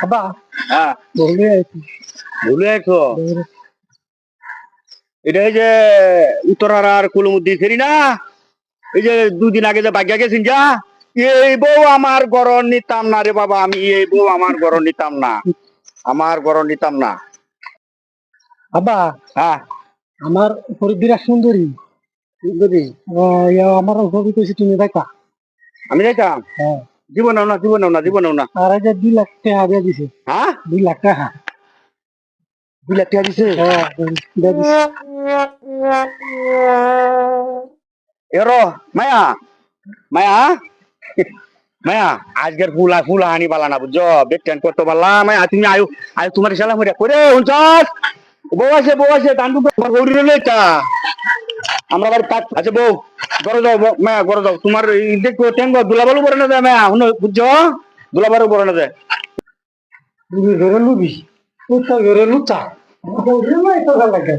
আবা হ্যাঁ। আইছি ভুলে আছো? এটা এই যে উত্তরার আর কুলমুদ্দি ফেরি না? এই যে দুদিন আগে যে বাগ্যা গেছেন যা? এই বউ আমার গরম নিতাম না রে বাবা আমি এই বউ আমার গরম নিতাম না। আমার গরম নিতাম না। আবা হ্যাঁ। আমার উপরে বিরাট সুন্দরী। সুন্দরী? আমার কইছি তুমি দেখা। আমি যাইতাম হ্যাঁ। জীবনেও না জীবনেও না জীবনেও না আর যে দুই লাখ টাকা দিয়ে দিছে। হ্যাঁ দুই লাখ টাকা। দুই লাখ টাকা দিছে? হ্যাঁ এরো মায়া মায়া মায়া আজকের ফুলা ফুলা আনি পালা না বুঝছ? বেটেন করতে পারলা? মায়া তুমি আয়ু আয়ু তোমার সালাম হইয়া করে হুনছাস বউ আছে বউ আছে তান্ডু গৌরী রইলে তা আমরা বাড়ি পাঁচ আচ্ছা বউ। গড়ে যাও মায়া গড়ে যাও তোমার দেখো টেঙ্গ দুলাবালু বড় না যায় মায়া হুন বুঝছ? দুলাবালু বড় না যায়। তুমি ঘরে লুবি উত্তর ঘরে লুচা। ঘরে নাই তো লাগে